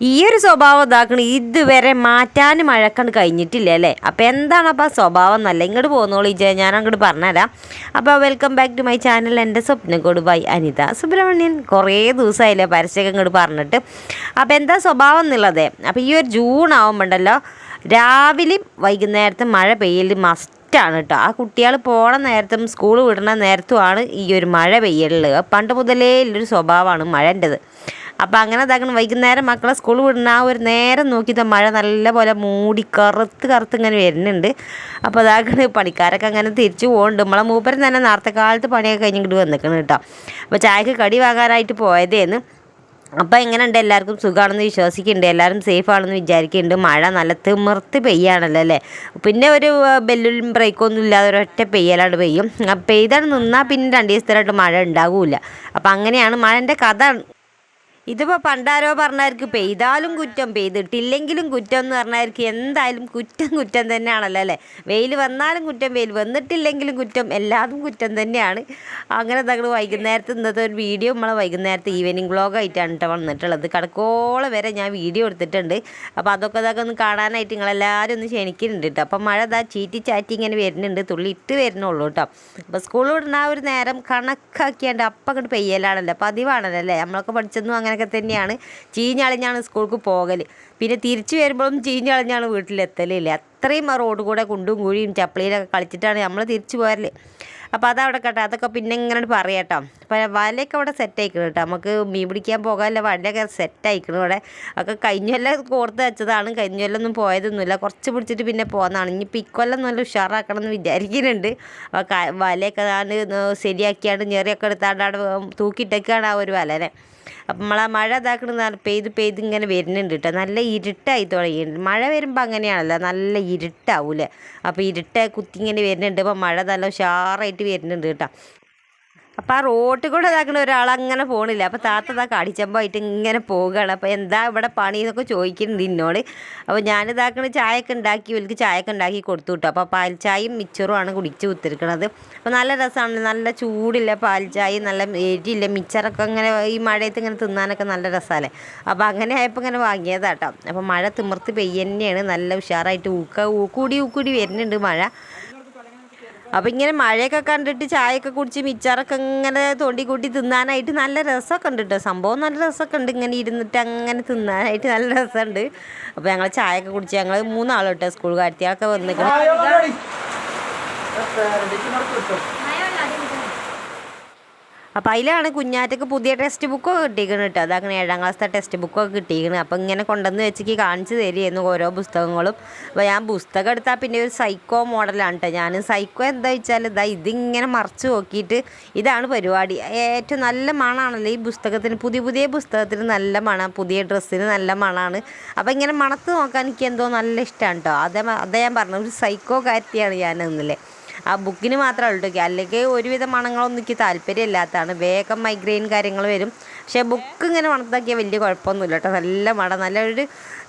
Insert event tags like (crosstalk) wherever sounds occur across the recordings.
ഈ ഒരു സ്വഭാവം ഇതാക്കണ. ഇതുവരെ മാറ്റാനും മഴക്കണ്ട് കഴിഞ്ഞിട്ടില്ല അല്ലേ? അപ്പോൾ എന്താണ് അപ്പോൾ ആ സ്വഭാവം? നല്ല ഇങ്ങോട്ട് പോകുന്നോളൂ ഇജയ ഞാൻ അങ്ങോട്ട് പറഞ്ഞുതരാം അപ്പോൾ welcome back to my channel എന്റെ സ്വപ്നക്കോട് ബൈ അനിത സുബ്രഹ്മണ്യൻ. കുറേ ദിവസമായില്ലേ പരസ്യമൊക്കെ ഇങ്ങോട്ട് പറഞ്ഞിട്ട്. അപ്പോൾ എന്താ സ്വഭാവം എന്നുള്ളത്? അപ്പോൾ ഈ ഒരു ജൂൺ ആവുമ്പോണ്ടല്ലോ രാവിലെയും വൈകുന്നേരത്തും മഴ പെയ്യൽ മസ്റ്റാണ് കേട്ടോ ആ കുട്ടികൾ പോണ നേരത്തും സ്കൂൾ വിടണ നേരത്തുമാണ് ഈ ഒരു മഴ പെയ്യലുള്ളത് പണ്ട് മുതലേ ഉള്ളൊരു സ്വഭാവമാണ് മഴന്റെത്. അപ്പോൾ അങ്ങനെ ഇതാക്കണം. വൈകുന്നേരം മക്കളെ സ്കൂൾ വിടുന്ന ആ ഒരു നേരം നോക്കിയിട്ട് മഴ നല്ല നല്ലപോലെ മൂടി കറുത്ത് കറുത്ത് ഇങ്ങനെ വരുന്നുണ്ട്. അപ്പോൾ അതാക്കണ് പണിക്കാരൊക്കെ അങ്ങനെ തിരിച്ചു പോകുന്നുണ്ട് നമ്മളെ മൂപ്പരും തന്നെ നേരത്തെ കാലത്ത് പണിയൊക്കെ കഴിഞ്ഞിട്ട് വന്നിക്കണം കേട്ടോ. അപ്പോൾ ചായക്ക് കടി വാങ്ങാനായിട്ട് പോയതേന്ന്. അപ്പോൾ എങ്ങനെയുണ്ട്? എല്ലാവർക്കും സുഖമാണെന്ന് വിശ്വസിക്കുന്നുണ്ട്. എല്ലാവരും സേഫ് ആണെന്ന് വിചാരിക്കുന്നുണ്ട്. മഴ നല്ല തിമിർത്ത് പെയ്യാണല്ലോ അല്ലേ? പിന്നെ ഒരു ബെല്ലും ബ്രേക്കൊന്നും ഇല്ലാതെ ഒരൊറ്റ പെയ്യലാണ്ട് പെയ്യും. പെയ്താണ് നിന്നാൽ പിന്നെ രണ്ട് ദിവസത്തിലായിട്ട് മഴ ഉണ്ടാകില്ല അപ്പോൾ അങ്ങനെയാണ് മഴന്റെ കഥ ഇതിപ്പോൾ പണ്ടാരോ പറഞ്ഞവർക്ക് പെയ്താലും കുറ്റം പെയ്തിട്ടില്ലെങ്കിലും കുറ്റം എന്ന് പറഞ്ഞവർക്ക് എന്തായാലും കുറ്റം കുറ്റം തന്നെയാണല്ലോ അല്ലേ? വെയിൽ വന്നാലും കുറ്റം വെയിൽ വന്നിട്ടില്ലെങ്കിലും കുറ്റം എല്ലാതും കുറ്റം തന്നെയാണ്. അങ്ങനെ തങ്ങൾ വൈകുന്നേരത്ത് ഇന്നത്തെ ഒരു വീഡിയോ നമ്മളെ വൈകുന്നേരത്തെ ഈവനിങ് വ്ളോഗായിട്ടാണ് കേട്ടോ വന്നിട്ടുള്ളത്. കടക്കോളം വരെ ഞാൻ വീഡിയോ എടുത്തിട്ടുണ്ട്. അപ്പോൾ അതൊക്കെ അതൊക്കെ ഒന്ന് കാണാനായിട്ട് നിങ്ങളെല്ലാവരും ഒന്ന് ക്ഷണിക്കുന്നുണ്ട് കേട്ടോ. അപ്പോൾ മഴ ഇതാ ചീറ്റി ചാറ്റി ഇങ്ങനെ വരുന്നുണ്ട്. തുള്ളി ഇട്ട് വരുന്നുള്ളൂ കേട്ടോ. അപ്പോൾ സ്കൂളിൽ വിടുന്ന ആ ഒരു നേരം കണക്കാക്കിയാണ്ട് അപ്പം അങ്ങോട്ട് പെയ്യലാണല്ലോ. പതിവാണല്ലോ അല്ലേ? നമ്മളൊക്കെ പഠിച്ചതും അങ്ങനെയൊക്കെ തന്നെയാണ്. ചീഞ്ഞളിഞ്ഞാണ് സ്കൂൾക്ക് പോകൽ പിന്നെ തിരിച്ചു വരുമ്പോഴും ചീഞ്ഞളിഞ്ഞാണ് വീട്ടിലെത്തലില്ല. അത്രയും ആ റോഡ് കൂടെ കുണ്ടും കുഴിയും ചപ്പളിയിലൊക്കെ കളിച്ചിട്ടാണ് നമ്മൾ തിരിച്ചു പോരൽ. അപ്പോൾ അതവിടെ കേട്ടോ. അതൊക്കെ പിന്നെ ഇങ്ങനെ പറയാട്ടോ. അപ്പോൾ വലയൊക്കെ അവിടെ സെറ്റ് ആയിക്കണം കേട്ടോ. നമുക്ക് മീൻ പിടിക്കാൻ പോകാനല്ല വലയൊക്കെ സെറ്റ് ആയിക്കണം ഇവിടെ. ഒക്കെ കഴിഞ്ഞൊല്ലം കോർത്ത് വെച്ചതാണ്. കഴിഞ്ഞൊല്ലൊന്നും പോയതൊന്നുമില്ല. കുറച്ച് പിടിച്ചിട്ട് പിന്നെ പോകുന്നതാണ് ഇനിയിപ്പോൾ ഇക്കൊല്ലം നല്ല ഉഷാറാക്കണം എന്ന് വിചാരിക്കുന്നുണ്ട് വലയൊക്കെ ഞാൻ ശരിയാക്കിയാണ്ട് ഞെറിയൊക്കെ എടുത്താണ്ട് അവിടെ തൂക്കിയിട്ടൊക്കെയാണ് ആ ഒരു വലനെ. അപ്പം നമ്മൾ ആ മഴ ഇതാക്കണ പെയ്ത് പെയ്ത് ഇങ്ങനെ വരുന്നുണ്ട് കേട്ടോ. നല്ല ഇരുട്ടായി തുടങ്ങിയിട്ടുണ്ട്. മഴ വരുമ്പോൾ അങ്ങനെയാണല്ലോ നല്ല ഇരുട്ടാവൂലേ അപ്പോൾ ഇരുട്ടായി കുത്തി ഇങ്ങനെ വരുന്നുണ്ട്. അപ്പോൾ മഴ നല്ല ഉഷാറായിട്ട് വരുന്നുണ്ട് കേട്ടോ. അപ്പോൾ ആ റോട്ടിൽ കൂടെ ഇതാക്കണ ഒരാൾ അങ്ങനെ പോണില്ല. അപ്പോൾ താത്ത ഇതാ കടിച്ചമ്പായിട്ട് ഇങ്ങനെ പോവുകയാണ് അപ്പോൾ എന്താ ഇവിടെ പണി എന്നൊക്കെ ചോദിക്കുന്നുണ്ട് എന്നോട് അപ്പോൾ ഞാനിതാക്കണ ചായയൊക്കെ ഉണ്ടാക്കി ഇവർക്ക് ചായയൊക്കെ ഉണ്ടാക്കി കൊടുത്തു കിട്ടും അപ്പോൾ പാൽ ചായയും മിച്ചറുമാണ് കുടിച്ച് കുത്തിരിക്കണത്. അപ്പോൾ നല്ല രസമാണ്. നല്ല ചൂടില്ല പാൽ ചായയും നല്ല എരിയില്ല. മിച്ചറൊക്കെ ഇങ്ങനെ ഈ മഴയത്ത് ഇങ്ങനെ തിന്നാനൊക്കെ നല്ല രസമല്ലേ? അപ്പോൾ അങ്ങനെ ആയപ്പോൾ ഇങ്ങനെ വാങ്ങിയതാട്ടോ. അപ്പോൾ മഴ തിമിർത്ത് പെയ്യന്നെയാണ്. നല്ല ഉഷാറായിട്ട് ഊക്ക ഊക്കൂടി ഊക്കൂടി വരുന്നുണ്ട് മഴ. അപ്പോൾ ഇങ്ങനെ മഴയൊക്കെ കണ്ടിട്ട് ചായയൊക്കെ കുടിച്ച് മിച്ചറൊക്കെ ഇങ്ങനെ തോണ്ടി കൂട്ടി തിന്നാനായിട്ട് നല്ല രസമൊക്കെ ഉണ്ട് കേട്ടോ സംഭവം നല്ല രസമൊക്കെ ഉണ്ട് ഇങ്ങനെ ഇരുന്നിട്ട് അങ്ങനെ തിന്നാനായിട്ട് നല്ല രസമുണ്ട് അപ്പോൾ ഞങ്ങൾ ചായയൊക്കെ കുടിച്ച് ഞങ്ങൾ മൂന്നാളോട്ടോ സ്കൂൾ കാര്യത്തിലൊക്കെ വന്നിക്കണം അപ്പോൾ അതിലാണ് കുഞ്ഞാറ്റക്ക് പുതിയ ടെക്സ്റ്റ് ബുക്കൊക്കെ കിട്ടിയിരിക്കുന്നത് കേട്ടോ. അതങ്ങനെ ഏഴാം ക്ലാസ്സിലെ ടെക്സ്റ്റ് ബുക്കൊക്കെ കിട്ടിയിരിക്കുന്നത്. അപ്പോൾ ഇങ്ങനെ കൊണ്ടുവന്ന് വെച്ചേക്ക് കാണിച്ചു തരികയായിരുന്നു ഓരോ പുസ്തകങ്ങളും. അപ്പോൾ ഞാൻ പുസ്തകം എടുത്താൽ പിന്നെ ഒരു സൈക്കോ മോഡലാണ് കേട്ടോ. ഞാൻ സൈക്കോ എന്താ വെച്ചാൽ ഇതാ ഇതിങ്ങനെ മറച്ച് നോക്കിയിട്ട് ഇതാണ് പരിപാടി. ഏറ്റവും നല്ല മണമാണല്ലോ ഈ പുസ്തകത്തിന്. പുതിയ പുതിയ പുസ്തകത്തിന് നല്ല മണം. പുതിയ ഡ്രസ്സിന് നല്ല മണമാണ് അപ്പോൾ ഇങ്ങനെ മണത്ത് നോക്കാൻ എനിക്ക് എന്തോ നല്ല ഇഷ്ടമാണ് കേട്ടോ. അതേ അതേ ഞാൻ പറഞ്ഞു ഒരു സൈക്കോ കാര്യത്തിയാണ് ഞാൻ ഇന്നലെ ആ ബുക്കിന് മാത്രമേ ഉള്ളൂ അല്ലെങ്കിൽ ഒരുവിധ മണങ്ങളൊന്നും എനിക്ക് താല്പര്യമില്ലാത്തതാണ്. വേഗം മൈഗ്രെയിൻ കാര്യങ്ങൾ വരും. പക്ഷേ ബുക്ക് ഇങ്ങനെ മണത്താക്കിയാൽ വലിയ കുഴപ്പമൊന്നുമില്ല കേട്ടോ നല്ല മണം നല്ലൊരു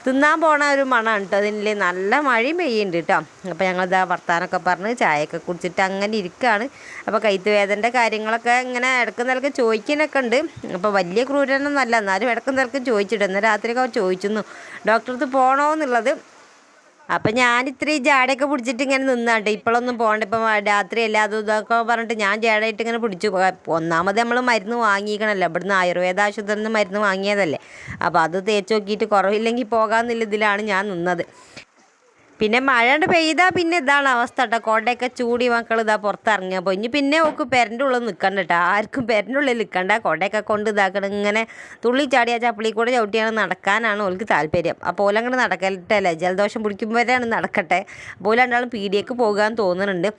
തിന്നാൻ പോണ ഒരു മണമാണ് കേട്ടോ അതിന്റെ നല്ല മഴയും പെയ്യുന്നുണ്ട് കേട്ടോ അപ്പോൾ ഞങ്ങളിതാ വർത്താനമൊക്കെ പറഞ്ഞ് ചായയൊക്കെ കുടിച്ചിട്ട് അങ്ങനെ ഇരിക്കുകയാണ് അപ്പോൾ കൈത്ത് വേദന്റെ കാര്യങ്ങളൊക്കെ ഇങ്ങനെ ഇടക്കും നിലയ്ക്ക് ചോദിക്കാനൊക്കെ ഉണ്ട്. അപ്പോൾ വലിയ ക്രൂരനൊന്നും അല്ല എന്നാലും ഇടക്കും നിലയ്ക്ക് ചോദിച്ചിട്ട് എന്നാൽ രാത്രിയൊക്കെ ചോദിച്ചിരുന്നു. ഡോക്ടറെ അടുത്ത് പോകണോ എന്നുള്ളത് അപ്പം ഞാൻ ഇത്രയും ജാടയൊക്കെ പിടിച്ചിട്ട് ഇങ്ങനെ നിന്നാട്ടെ. ഇപ്പോഴൊന്നും പോകണ്ട ഇപ്പം രാത്രിയല്ല അതും ഇതൊക്കെ പറഞ്ഞിട്ട് ഞാൻ ജാടയായിട്ട് ഇങ്ങനെ പിടിച്ചു ഒന്നാമത് നമ്മൾ മരുന്ന് വാങ്ങിക്കണല്ലോ. ഇവിടുന്ന് ആയുർവേദ ആശുപത്രിയിൽ നിന്ന് മരുന്ന് വാങ്ങിയതല്ലേ. അപ്പോൾ അത് തേച്ച് നോക്കിയിട്ട് കുറവില്ലെങ്കിൽ പോകാമെന്നുള്ള ഇതിലാണ് ഞാൻ നിന്നത്. പിന്നെ മഴ പെയ്താൽ പിന്നെ ഇതാണ് അവസ്ഥ കേട്ടോ കോട്ടയൊക്കെ ചൂടി മക്കൾ ഇതാ പുറത്തിറങ്ങിയപ്പോൾ ഇനി പിന്നെ ഓക്ക് പെരന്റെ ഉള്ളിൽ നിൽക്കണ്ട കേട്ടോ ആർക്കും പെരന്റെ ഉള്ളിൽ നിൽക്കണ്ട കോട്ടയൊക്കെ കൊണ്ട് ഇതാക്കണം. ഇങ്ങനെ തുള്ളി ചാടിയ ചപ്പിളി കൂടെ ചവിട്ടിയാണ് നടക്കാനാണ് ഓൾക്ക് താല്പര്യം. അപ്പോൾ ഓലങ്ങോട്ട് നടക്കട്ടല്ലേ? ജലദോഷം പിടിക്കുമ്പോഴാണ് നടക്കട്ടെ. അപ്പോൾ രണ്ടാളും പീടിയേക്ക് പോകാൻ തോന്നുന്നുണ്ട്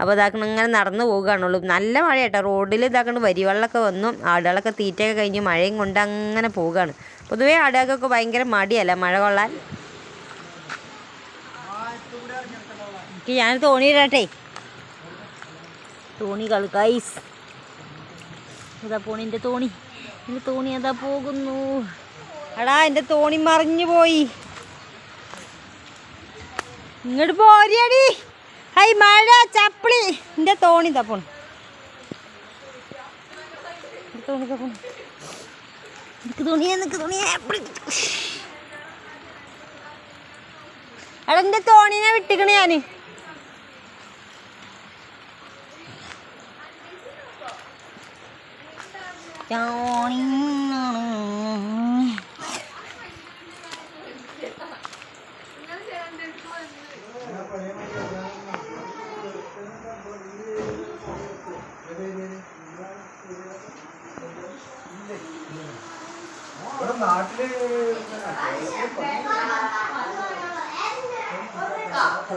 അപ്പോൾ ഇതാക്കണം ഇങ്ങനെ നടന്നു പോകുകയാണുള്ളൂ നല്ല മഴ കേട്ടോ റോഡിൽ ഇതാക്കണം വരിവെള്ളമൊക്കെ വന്നു. ആടുകളൊക്കെ തീറ്റയൊക്കെ കഴിഞ്ഞ് മഴയും കൊണ്ട് അങ്ങനെ പോവുകയാണ് പൊതുവേ ആടുകൾക്കൊക്കെ ഭയങ്കര മടിയല്ല? മഴ കൊള്ളാൻ? എനിക്ക് ഞാൻ തോണി ഇടട്ടെ. തോണികൾ ഗൈസ് ഇതാ പോണിന്റെ തോണി. എന്റെ തോണി അതാ പോകുന്നു. അടാ എന്റെ തോണി മറിഞ്ഞു പോയി. ഇങ്ങോട്ട് പോരിയടി. ഹൈ മഴ ചപ്പിളി. എന്റെ തോണി എന്താ തോണി നിനക്ക് തുണിയെ. എടാ എന്റെ തോണിനെ വിട്ടിക്കണ ഞാൻ.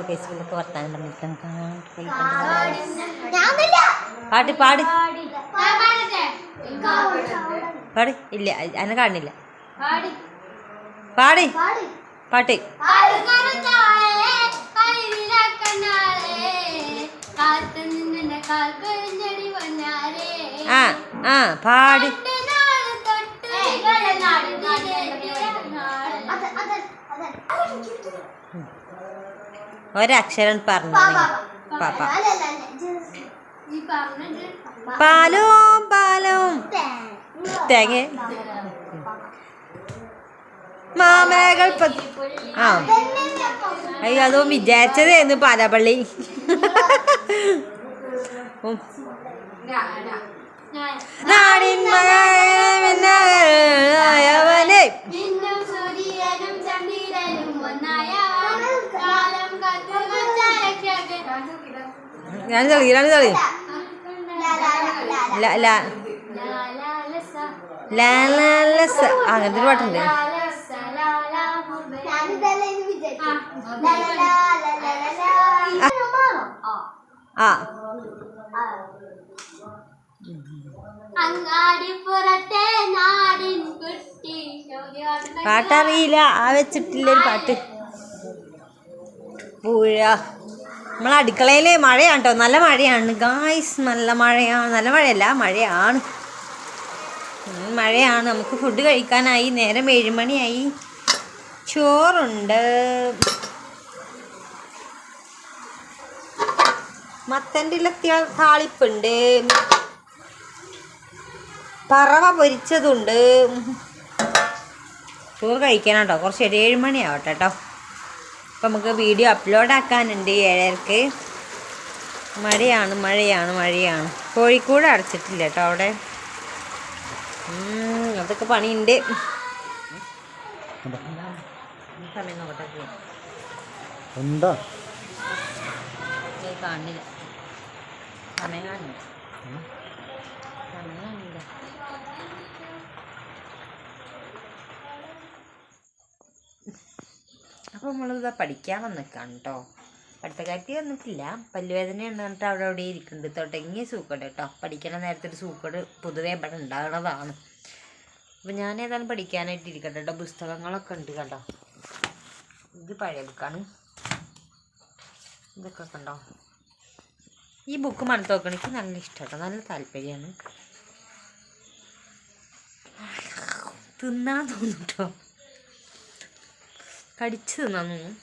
ഫേസ്ബുക്കിലൊക്കെ വർത്താനം പറഞ്ഞിട്ട് പാട്ട് പാട് പാട്. ഇല്ല അതിനെ കാണില്ല. പാടി. പാട്ട്. ആ ആ പാടി. ഒരക്ഷരം പറഞ്ഞു പാപ്പ പാലും പാലും. തേങ്ങ. മാമേകൾ ആ. അയ്യോ അതോ വിചാരിച്ചതേന്ന് പാലപ്പള്ളി. നാടിൻ ഞാൻ തെളി ല തളി ഞാൻ തളി അങ്ങനത്തെ ഒരു പാട്ടുണ്ട്. ആ. പാട്ടറിയില്ല. ആ വെച്ചിട്ടില്ല ഒരു പാട്ട്. പുഴ. നമ്മളെ അടുക്കളയിൽ മഴയാണ് കേട്ടോ നല്ല മഴയാണ്. ഗായ്സ് നല്ല മഴയാണ് നല്ല മഴയല്ല മഴയാണ്. മഴയാണ്. നമുക്ക് ഫുഡ് കഴിക്കാനായി. നേരം ഏഴുമണിയായി. ചോറുണ്ട്. മത്തന്റെ ഇലത്തിയ താളിപ്പുണ്ട്. പറവ പൊരിച്ചതുണ്ട്. ചോറ് കഴിക്കാനാട്ടോ. കുറച്ച് ഏഴ് മണിയാവട്ടെ കേട്ടോ അപ്പം നമുക്ക് വീഡിയോ അപ്ലോഡ് ആക്കാനുണ്ട് ഏഴരക്ക്. മഴയാണ് മഴയാണ് മഴയാണ്. കോഴിക്കോട് അടച്ചിട്ടില്ല കേട്ടോ അവിടെ. അതൊക്കെ പണിയുണ്ട്. എന്താ? കാണില്ല സമയം കാണില്ല സമയം കാണില്ല അപ്പോൾ നമ്മളിതാ പഠിക്കാൻ വന്നിക്കാണ് കേട്ടോ അടുത്ത കാര്യത്തിൽ വന്നിട്ടില്ല. പല്ലുവേദനയാണ് പറഞ്ഞിട്ട് അവിടെ അവിടെ ഇരിക്കുന്നുണ്ട്. തുടങ്ങിയ സൂക്കേട് കേട്ടോ പഠിക്കണ നേരത്തെ ഒരു സൂക്കേട് പൊതുവേ ഇവിടെ ഉണ്ടാകുന്നതാണ് അപ്പോൾ ഞാൻ ഏതാണ് പഠിക്കാനായിട്ട് ഇരിക്കട്ടെ കേട്ടോ പുസ്തകങ്ങളൊക്കെ ഉണ്ട് കേട്ടോ ഇത് പഴയ ബുക്കാണ് ഇതൊക്കെ കണ്ടോ ഈ ബുക്ക് മണത്ത് നോക്കണം. നല്ല ഇഷ്ടമാണ് നല്ല താല്പര്യമാണ്. തിന്നാൻ തോന്നും കടിച്ച് തിന്നാൻ തോന്നും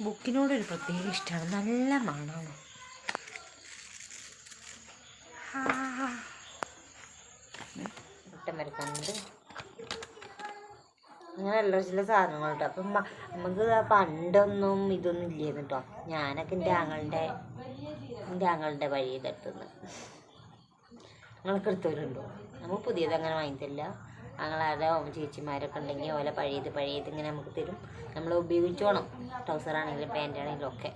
ബുക്കിനോടൊരു പ്രത്യേക ഇഷ്ടമാണ് നല്ല മണമാണ്. അങ്ങനെ അങ്ങനെയുള്ള ചില സാധനങ്ങൾ കേട്ടോ അപ്പം നമുക്ക് പണ്ടൊന്നും ഇതൊന്നും ഇല്ലായിരുന്നു കേട്ടോ ഞാനൊക്കെ എന്റെ ആങ്ങളുടെ എന്റെ ആങ്ങളുടെ വഴിയിലെടുത്തുനിന്ന് നിങ്ങൾക്ക് എടുത്തവരുണ്ടോ? നമ്മൾ പുതിയത് അങ്ങനെ വാങ്ങിത്തരില്ല ഞങ്ങളാരോ ചേച്ചിമാരൊക്കെ ഉണ്ടെങ്കിൽ ഓല പഴയത് പഴയത് ഇങ്ങനെ നമുക്ക് തരും നമ്മൾ ഉപയോഗിച്ചോണം ട്രൗസർ ആണെങ്കിലും പാന്റ് ആണെങ്കിലും ഒക്കെ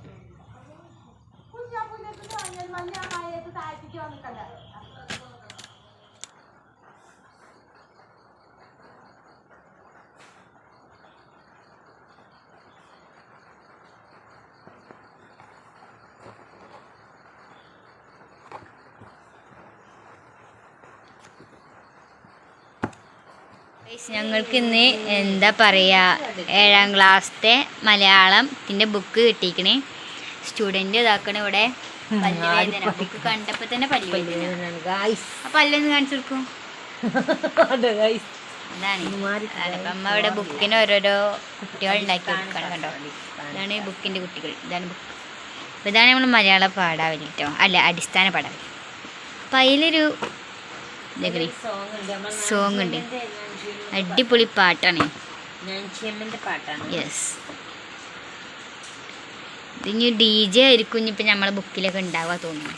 ഞങ്ങൾക്ക് ഇന്ന് എന്താ പറയുക ഏഴാം ക്ലാസ്സത്തെ മലയാളത്തിന്റെ ബുക്ക് കിട്ടിയിക്കണേ സ്റ്റുഡന്റ് ഇതാക്കണ ഇവിടെ. പല്ലുവേദന. ബുക്ക് കണ്ടപ്പോൾ തന്നെ പല്ലുവേദന. ആ പല്ലൊന്ന് കാണിച്ചു കൊടുക്കും. അതാണ്. അമ്മ ഇവിടെ ബുക്കിന് ഓരോരോ കുട്ടികൾ ഉണ്ടാക്കി കൊടുക്കണം കണ്ടോ ഇതാണ് ബുക്കിന്റെ കുട്ടികൾ. ഇതാണ് ബുക്ക് അപ്പോൾ ഇതാണ് നമ്മൾ മലയാള പാഠാവലി കേട്ടോ അല്ല അടിസ്ഥാന പാഠാവലി. അപ്പം അതിലൊരു സോങ് ഉണ്ട്. അടിപൊളി പാട്ടാണ്. യെസ് ഇതിനി ഡി ജെ ആയിരിക്കും ഇനിയിപ്പോൾ നമ്മളെ ബുക്കിലൊക്കെ ഉണ്ടാവുക തോന്നുന്നു.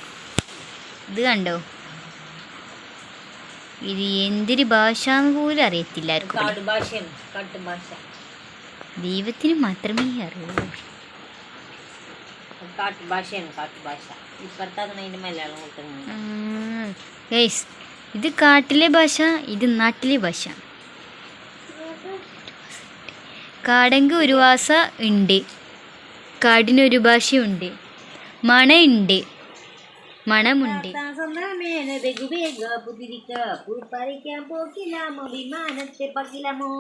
ഇത് കണ്ടോ? ഇത് എന്തൊരു ഭാഷ എന്ന് പോലും അറിയത്തില്ല ആർക്കും. ദൈവത്തിന് മാത്രമേ അറിയൂ കാട്ടുഭാഷയാണ് കാട്ടുഭാഷ ഇപ്പുറത്തെ അതിന് മലയാളം കൂട്ടുന്നത് ഗൈസ് ഇത് കാട്ടിലെ ഭാഷ ഇത് നാട്ടിലെ ഭാഷ. കാടെങ്ക് ഒരു വാസ ഉണ്ട്. കാടിനൊരു ഭാഷയുണ്ട്. മണയുണ്ട്. മണമുണ്ട്. ഉപ്പറിക്കാൻ പോകിലാമോ വിമാനത്തെ പകിലമോ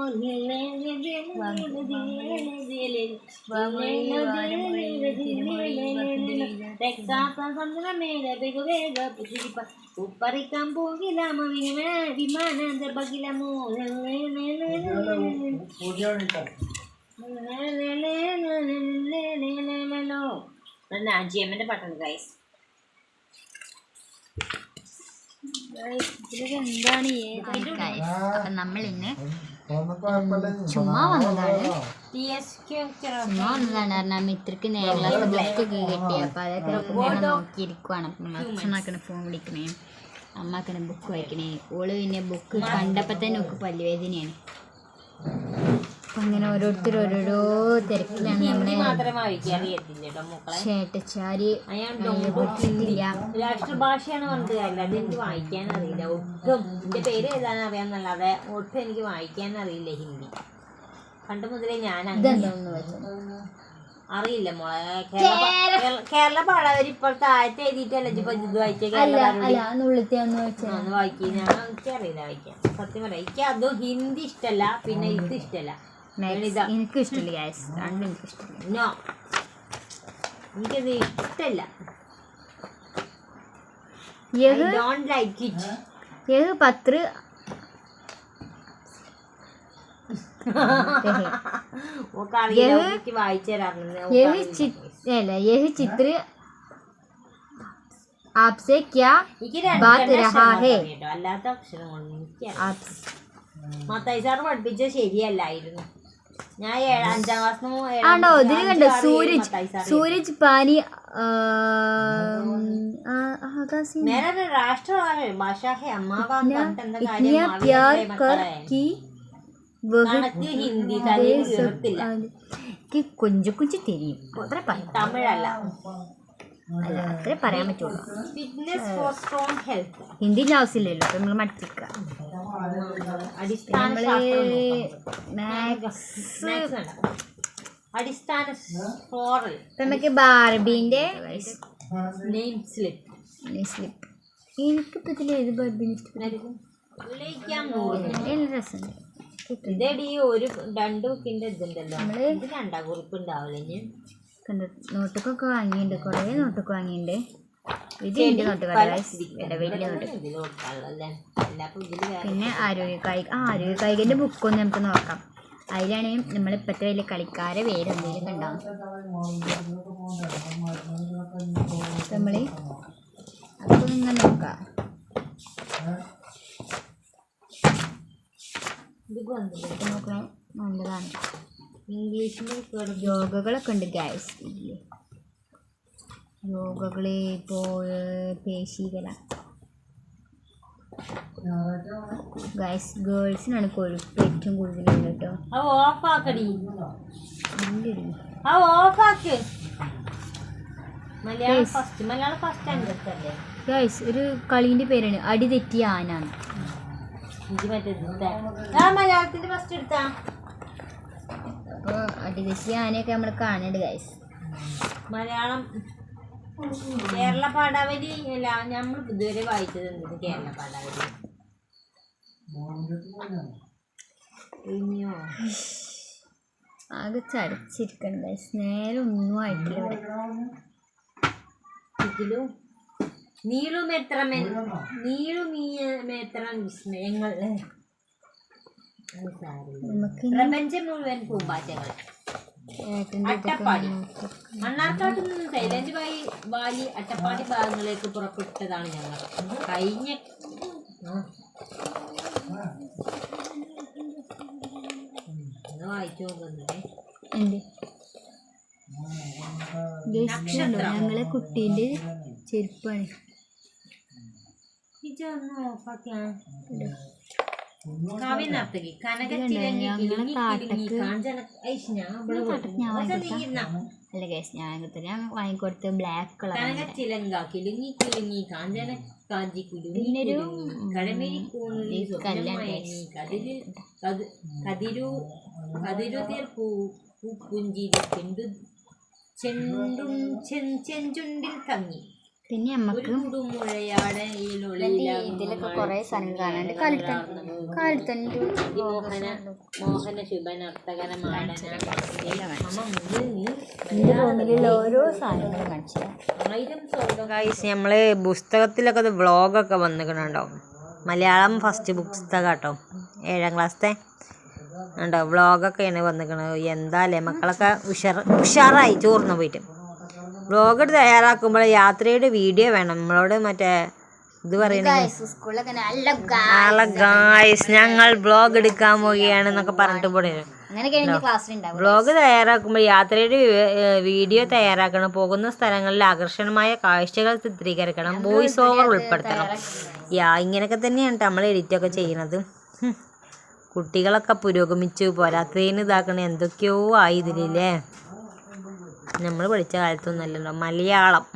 നാജിയമ്മന്റെ പാട്ടാണ് ഗൈസ് എന്താണ് അപ്പൊ നമ്മൾ ഇന്ന് ചുമ്മാ വന്നതാണ്. ചുമ്മാ വന്നതാണ്. കാരണം ഇത്രക്ക് നേരത്തെ ബ്ലോക്ക് ഒക്കെ കിട്ടി. അപ്പൊ അതൊക്കെ നോക്കിയിരിക്കുവാണ്. അച്ഛനാക്കണ ഫോൺ വിളിക്കണേ. അമ്മക്കണ ബുക്ക് വായിക്കണേ. ഓൾ പിന്നെ ബുക്ക് കണ്ടപ്പോ തന്നെ ഒക്കെ പല്ലുവേദനയാണ്. അങ്ങനെ ഓരോരുത്തർ ഓരോരോ തിരക്കിലാണ് നമ്മളെ വായിക്കാൻ ചേട്ടച്ചാരി വീട്ടിലില്ല. രാഷ്ട്രഭാഷയാണ് പറഞ്ഞത് അല്ലാതെ എനിക്ക് വായിക്കാൻ അറിയില്ല. ഒട്ടും. എന്റെ പേര് എഴുതാൻ അറിയാന്നല്ലാതെ ഒട്ടും എനിക്ക് വായിക്കാൻ അറിയില്ല ഹിന്ദി. പണ്ട് മുതലേ ഞാൻ അറിയില്ല മോളെ. കേരള പാടാവര് ഇപ്പോൾ താഴത്തെ എഴുതിയിട്ടല്ല? ഇപ്പൊ ഇത് ഒന്ന് വായിക്കുക ഞാൻ എനിക്കറിയില്ല വായിക്കാൻ. സത്യം പറയാം. എനിക്ക് അതും ഹിന്ദി ഇഷ്ടല്ല. പിന്നെ ഇത് ഇഷ്ടല്ല. എനിക്കും ഇഷ്ടമില്ല ഗ്യാസ് രണ്ടും (laughs) എനിക്ക് ഇഷ്ടമില്ല എനിക്കത് ഇഷ്ടമല്ല യഹ്? പത്ര? യഹ്. ചിത്ര? आपसे क्या बात रहा है അല്ലാത്ത അക്ഷരം കൊണ്ട് എനിക്ക് പഠിപ്പിച്ച ശരിയല്ലായിരുന്നു. ആണോ? ഇതിന് കണ്ടോ? സൂരജ് സൂരജ് പാനി കൊഞ്ചു കൊഞ്ചു തിരിയും. തമിഴല്ല. അത്രേ പറയാൻ പറ്റുള്ളൂ. ഫിറ്റ്നസ് ഫോർ സ്ട്രോങ് ഹെൽത്ത് ഹിന്ദിന്റെ ആവശ്യമില്ലല്ലോ അപ്പം നിങ്ങൾ മടിച്ചിരിക്കുക മാത്സ് Maths അടിസ്ഥാന ഫോറൽ. ഇപ്പൊ നമുക്ക് ബാർബീന്റെ നെയിം സ്ലിപ്പ് സ്ലിപ്പ് എനിക്കിപ്പോൾ ഇതിൽ ഏത് ബാർബീനെ ഇതടി ഒരു രണ്ട് ബുക്കിന്റെ ഇതുണ്ടല്ലോ. നമ്മൾ രണ്ടാം കുറിപ്പ് ഉണ്ടാവില്ല ഇനി? കണ്ടു നോട്ടുക്കൊക്കെ വാങ്ങിയിട്ടുണ്ട്. കുറേ നോട്ടൊക്കെ വാങ്ങിയിട്ടുണ്ട്. ഇത് എന്റെ നോട്ട് കട വില വലിയ നോട്ട്. പിന്നെ ആരോഗ്യ കായിക ആ ആരോഗ്യ കായികന്റെ ബുക്കൊന്ന് നമുക്ക് നോക്കാം. അതിലാണ് നമ്മൾ ഇപ്പോഴത്തെ വലിയ കളിക്കാരെ പേര് എന്തെങ്കിലും ഉണ്ടാവും നമ്മൾ അപ്പോൾ ഇങ്ങനെ നോക്കാം. ഇത് നോക്കണേ. നല്ലതാണ്. ഇംഗ്ലീഷിന്റെ കുറേ യോഗകളൊക്കെ ഉണ്ട് ഗ്യാസ് ഇല്ലേ യോഗകളെ ഇപ്പോൾ പേശീകല. ഗൈസ് ഗേൾസിനാണ് കൊഴുപ്പ് ഏറ്റവും കൂടുതലുള്ളത് കേട്ടോ. ഗൈസ് ഓഫാക്കടി. ഓഫാക്ക്. ഒരു കളീന്റെ പേരാണ് അടി തെറ്റിയ ആനാണ് മലയാളത്തിന്റെ ഫസ്റ്റ് എടുത്താ. അപ്പോൾ അടിവശി ആനയൊക്കെ നമ്മൾ കാണുന്നുണ്ട് ഗൈസ് മലയാളം കേരള പാടാവലി അല്ല നമ്മൾ ഇതുവരെ വായിച്ചത് എന്ത് കേരള പാടാവലി ഇനിയോ ആകെ ചടച്ചിരിക്കണം ഗൈസ് നേരെ ഒന്നും ആയിട്ടില്ല ഇവിടെ ഇതിലും നീളും എത്ര നീളും എത്ര വിസ്മയങ്ങൾ പ്രപഞ്ചം മുഴുവൻ പൂമ്പാറ്റകൾ അട്ടപ്പാടി മണ്ണാർക്കാട്ട് നിന്ന് സൈലന്റ് വാലി വാലി അട്ടപ്പാടി ഭാഗങ്ങളിലേക്ക് പുറപ്പെട്ടതാണ് ഞങ്ങൾ കഴിഞ്ഞ വായിച്ചു നോക്കുന്നുണ്ടേ ഉണ്ട് ഞങ്ങളെ കുട്ടീന്റെ ചെരുപ്പാണ് അല്ല കേസ് ഞാൻ അങ്ങനത്തെ ഞാൻ വാങ്ങിക്കൊടുത്ത് ബ്ലാക്ക് കളർ പിന്നൊരു കതിരു കതിരുതിർ പൂ പൂപ്പുഞ്ചിരി ചെണ്ടു ചെണ്ടും ചെഞ്ചുണ്ടിൽ തങ്ങി. പിന്നെ നമുക്ക് ഇതിലൊക്കെ കുറേ സാധനങ്ങൾ കാണാനുണ്ട് കാലിത്തൻ കാലിത്തന്റെ മോഹന മോഹന ശുഭനർത്തകന മാടന എന്റെ റൂമിലുള്ള ഓരോ സാധനങ്ങളും കാണിച്ചു നമ്മൾ പുസ്തകത്തിലൊക്കെ വ്ളോഗൊക്കെ വന്നിക്കണുണ്ടോ? മലയാളം ഫസ്റ്റ് പുസ്തകം കേട്ടോ ഏഴാം ക്ലാസ്സത്തെ ഉണ്ടോ വ്ളോഗൊക്കെയാണ് വന്നിക്കണത്. എന്താല്ലേ മക്കളൊക്കെ ഉഷാർ ഉഷാറായി ചോർന്ന് പോയിട്ട്. വ്ളോഗ് തയ്യാറാക്കുമ്പോൾ യാത്രയുടെ വീഡിയോ വേണം. നമ്മളോട് മറ്റേ ഇത് പറയുന്നത് ഗായ്സ് ഞങ്ങൾ ബ്ലോഗ് എടുക്കാൻ പോവുകയാണെന്നൊക്കെ പറഞ്ഞിട്ട് പോണേ. ബ്ലോഗ് തയ്യാറാക്കുമ്പോൾ യാത്രയുടെ വീഡിയോ തയ്യാറാക്കണം. പോകുന്ന സ്ഥലങ്ങളിൽ ആകർഷണമായ കാഴ്ചകൾ ചിത്രീകരിക്കണം. വോയിസ് ഓവർ ഉൾപ്പെടുത്തണം. യാ ഇങ്ങനെയൊക്കെ തന്നെയാണ് നമ്മൾ എഡിറ്റൊക്കെ ചെയ്യണത്. ചെയ്യുന്നത് കുട്ടികളൊക്കെ പുരോഗമിച്ചു. പോരാത്തതിന് ഇതാക്കണ. എന്തൊക്കെയോ ആയി ഇതിലല്ലേ നമ്മൾ പഠിച്ച കാലത്തൊന്നല്ലല്ലോ മലയാളം.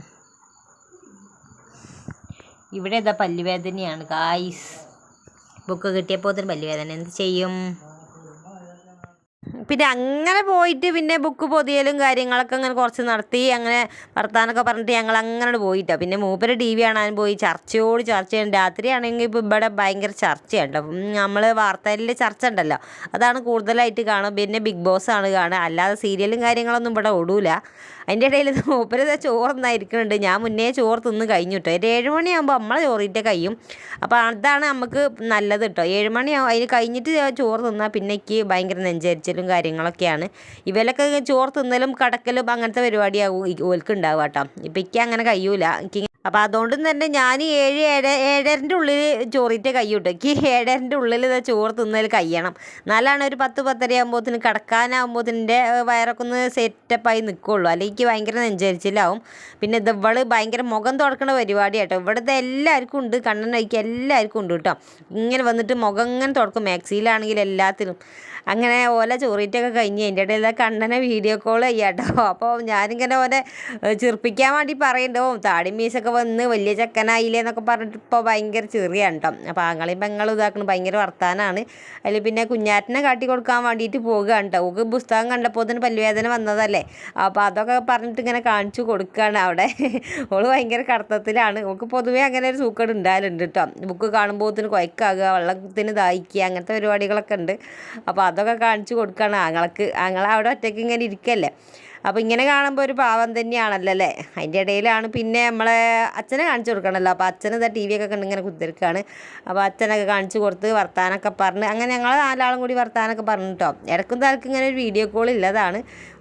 ഇവിടെ ഇതാ പല്ലുവേദനയാണ് കായ്സ് ബുക്ക് കിട്ടിയപ്പോൾ പല്ലുവേദന. എന്ത് ചെയ്യും? പിന്നെ അങ്ങനെ പോയിട്ട് പിന്നെ ബുക്ക് പൊതിയലും കാര്യങ്ങളൊക്കെ അങ്ങനെ കുറച്ച് നടത്തി അങ്ങനെ വർത്താനൊക്കെ പറഞ്ഞിട്ട് ഞങ്ങൾ അങ്ങനെ പോയിട്ടോ. പിന്നെ മൂപ്പര് ടി വി കാണാൻ പോയി ചർച്ചയോട് ചർച്ചയാണ് രാത്രിയാണെങ്കിൽ ഇപ്പോൾ ഇവിടെ ഭയങ്കര ചർച്ചയുണ്ട് നമ്മൾ വാർത്തയിൽ ചർച്ച ഉണ്ടല്ലോ. അതാണ് കൂടുതലായിട്ട് കാണും പിന്നെ ബിഗ് ബോസ് ആണ് കാണുക. അല്ലാതെ സീരിയലും കാര്യങ്ങളൊന്നും ഇവിടെ ഓടൂല. അതിന്റെ ഇടയിൽ മൂപ്പര് ചോറുന്നായിരിക്കുന്നുണ്ട് ഞാൻ മുന്നേ ചോറ് തിന്ന് കഴിഞ്ഞു കേട്ടോ ഒരു ഏഴ് മണിയാകുമ്പോൾ നമ്മളെ ചോറിന്റെ കഴിയും. അപ്പോൾ അതാണ് നമുക്ക് നല്ലത് കേട്ടോ ഏഴ് മണിയാവും അതിന് കഴിഞ്ഞിട്ട് ചോറ് തിന്നാൽ പിന്നെ എനിക്ക് ഭയങ്കര നെഞ്ചരിച്ചലും കാര്യങ്ങളൊക്കെയാണ്. ഇവരൊക്കെ ചോറ് തിന്നലും കടക്കലും അങ്ങനത്തെ പരിപാടിയാവും ഈ ഓൽക്ക് ഉണ്ടാവുക കേട്ടോ ഇപ്പം എനിക്ക് അങ്ങനെ കഴിയൂല. അപ്പോൾ അതുകൊണ്ട് തന്നെ ഞാൻ ഏഴ് ഏഴ് ഏഴരന്റെ ഉള്ളിൽ ചോറിന്റെ കൈ കിട്ടും എനിക്ക് ഏഴരന്റെ ഉള്ളിൽ ഇത് ചോറ് തിന്നൽ കഴിയണം. എന്നാലാണ് ഒരു പത്ത് പത്തര ആകുമ്പോഴത്തേന് കിടക്കാനാകുമ്പോഴത്തിന്റെ വയറൊക്കെ ഒന്ന് സെറ്റപ്പായി നിൽക്കുള്ളൂ അല്ലെങ്കിൽ എനിക്ക് ഭയങ്കര നെഞ്ചരിച്ചിലാവും. പിന്നെ ഇത് ഇവൾ ഭയങ്കര മുഖം തുറക്കണ പരിപാടി കേട്ടോ ഇവിടുത്തെ എല്ലാവർക്കും ഉണ്ട്. കണ്ണൻ കഴിക്കുക എല്ലാവർക്കും ഉണ്ട് കേട്ടോ. ഇങ്ങനെ വന്നിട്ട് മുഖം ഇങ്ങനെ തുറക്കും മാക്സിയിലാണെങ്കിൽ എല്ലാത്തിലും അങ്ങനെ ഓല ചോറിയിട്ടൊക്കെ കഴിഞ്ഞ് എന്റെ ഇടയിൽ കണ്ണനെ വീഡിയോ കോൾ ചെയ്യാട്ടോ. അപ്പോൾ ഞാനിങ്ങനെ ഓനെ ചിർപ്പിക്കാൻ വേണ്ടി പറയണ്ടോ. താടി മീശൊക്കെ വന്ന് വലിയ ചെക്കനായില്ലേ എന്നൊക്കെ പറഞ്ഞിട്ട് ഇപ്പോൾ ഭയങ്കര ചെറിയാണ് കേട്ടോ അപ്പോൾ ആങ്ങളെയും പെങ്ങളും ഇതാക്കണം ഭയങ്കര വർത്താനാണ്. അതിൽ പിന്നെ കുഞ്ഞാറ്റിനെ കാട്ടി കൊടുക്കാൻ വേണ്ടിയിട്ട് പോകുകയാണ് കേട്ടോ ഓക്ക് പുസ്തകം കണ്ടപ്പോൾ തന്നെ പല്ലുവേദന വന്നതല്ലേ. അപ്പോൾ അതൊക്കെ പറഞ്ഞിട്ട് ഇങ്ങനെ കാണിച്ചു കൊടുക്കുകയാണ് അവിടെ. ഓൾ ഭയങ്കര കടത്തത്തിലാണ്. ഓക്ക് പൊതുവേ അങ്ങനെ ഒരു സൂക്കേട് ഉണ്ടായാലുണ്ട് കേട്ടോ ബുക്ക് കാണുമ്പോഴത്തിന് കുഴക്കാകുക വെള്ളത്തിന് ദാഹിക്കുക അങ്ങനത്തെ പരിപാടികളൊക്കെ ഉണ്ട്. അപ്പോൾ അതൊക്കെ കാണിച്ചു കൊടുക്കണം ആങ്ങൾക്ക് ആങ്ങൾ അവിടെ ഒറ്റയ്ക്ക് ഇങ്ങനെ ഇരിക്കല്ലേ. അപ്പോൾ ഇങ്ങനെ കാണുമ്പോൾ ഒരു പാവം തന്നെയാണല്ലോ അല്ലേ? അതിന്റെ ഇടയിലാണ് പിന്നെ നമ്മളെ അച്ഛനെ കാണിച്ചു കൊടുക്കണമല്ലോ അപ്പോൾ അച്ഛൻ ഇതാ ടി വി ഒക്കെ കണ്ട് ഇങ്ങനെ കുത്തിരിക്കുകയാണ് അപ്പോൾ അച്ഛനൊക്കെ കാണിച്ചു കൊടുത്ത് വർത്താനൊക്കെ പറഞ്ഞ് അങ്ങനെ ഞങ്ങൾ നാലാളും കൂടി വർത്താനൊക്കെ പറഞ്ഞു കേട്ടോ ഇടക്കും തലക്ക് ഇങ്ങനെ ഒരു വീഡിയോ കോൾ ഇല്ലതാണ്.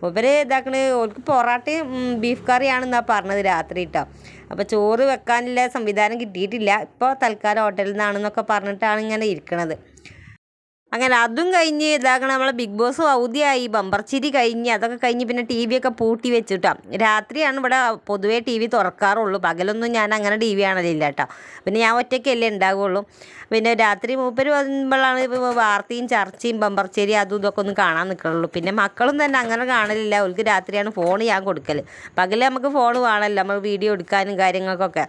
ഇവർ ഇതാക്കണ് ഓർക്ക് പൊറാട്ടയും ബീഫ് കറിയാണെന്നാ പറഞ്ഞത് രാത്രി കേട്ടോ അപ്പോൾ ചോറ് വെക്കാനുള്ള സംവിധാനം കിട്ടിയിട്ടില്ല. ഇപ്പോൾ തൽക്കാലം ഹോട്ടലിൽ നിന്നാണെന്നൊക്കെ പറഞ്ഞിട്ടാണ് ഇങ്ങനെ ഇരിക്കണത്. അങ്ങനെ അതും കഴിഞ്ഞ് ഇതാക്കണം നമ്മളെ ബിഗ് ബോസ് അവധിയായി ബമ്പർച്ചിരി കഴിഞ്ഞ് അതൊക്കെ കഴിഞ്ഞ് പിന്നെ ടി വി ഒക്കെ പൂട്ടി വെച്ചിട്ടാ. രാത്രിയാണ് ഇവിടെ പൊതുവേ ടി വി തുറക്കാറുള്ളൂ. പകലൊന്നും ഞാൻ അങ്ങനെ ടി വി കാണലില്ല കേട്ടോ. പിന്നെ ഞാൻ ഒറ്റയ്ക്കല്ലേ ഉണ്ടാവുള്ളൂ പിന്നെ രാത്രി മൂപ്പര് വരുമ്പോഴാണ് വാർത്തയും ചർച്ചയും ബമ്പർച്ചേരി അതും ഇതൊക്കെ ഒന്ന് കാണാൻ നിൽക്കുള്ളൂ പിന്നെ മക്കളും തന്നെ അങ്ങനെ കാണലില്ല. അവർക്ക് രാത്രിയാണ് ഫോൺ ഞാൻ കൊടുക്കൽ പകൽ നമുക്ക് ഫോൺ വേണമല്ലോ നമ്മൾ വീഡിയോ എടുക്കാനും കാര്യങ്ങൾക്കൊക്കെ.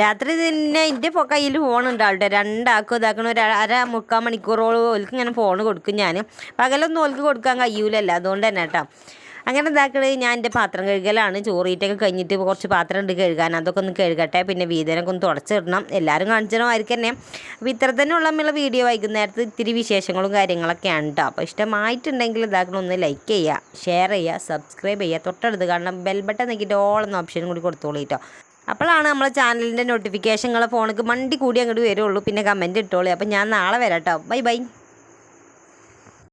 രാത്രി തന്നെ എന്റെ കയ്യിൽ ഫോണുണ്ട് ആളുടെ. രണ്ടാക്കും ഇതാക്കണ ഒരു അര മുക്കാൽ മണിക്കൂറോളം ഓൽക്ക് ഇങ്ങനെ ഫോൺ കൊടുക്കും ഞാൻ പകലൊന്നും ഓൽക്ക് കൊടുക്കാൻ കഴിയൂലല്ലോ അതുകൊണ്ട് തന്നെ കേട്ടോ. അങ്ങനെ ഇതാക്കണത് ഞാൻ എന്റെ പാത്രം കഴുകലാണ്. ചോറീറ്റൊക്കെ കഴിഞ്ഞിട്ട് കുറച്ച് പാത്രം ഉണ്ട് കഴുകാൻ. അതൊക്കെ ഒന്ന് കഴുകട്ടെ. പിന്നെ വീതനൊക്കെ ഒന്ന് തുടച്ചിടണം. എല്ലാവരും കാണിച്ചണമായിരിക്കും തന്നെ. അപ്പോൾ ഇത്ര തന്നെ ഉള്ള നമ്മളെ വീഡിയോ വൈകുന്നേരത്ത് ഇത്തിരി വിശേഷങ്ങളും കാര്യങ്ങളൊക്കെയാണ് കേട്ടോ അപ്പോൾ ഇഷ്ടമായിട്ടുണ്ടെങ്കിൽ ഇതാക്കണം ഒന്ന് ലൈക്ക് ചെയ്യുക ഷെയർ ചെയ്യുക സബ്സ്ക്രൈബ് ചെയ്യുക തൊട്ടടുത്ത് കാരണം ബെൽബട്ടൺ നോക്കിയിട്ട് ഓൾ എന്ന ഓപ്ഷനും കൂടി കൊടുത്തോളൂ കേട്ടോ അപ്പോഴാണ് നമ്മളെ ചാനലിന്റെ നോട്ടിഫിക്കേഷൻ നിങ്ങളെ ഫോണിക്ക് മണ്ടി കൂടി അങ്ങോട്ട് വരുള്ളൂ. പിന്നെ കമന്റ് ഇട്ടോളൂ. അപ്പോൾ ഞാൻ നാളെ വരാം കേട്ടോ ബൈ ബൈ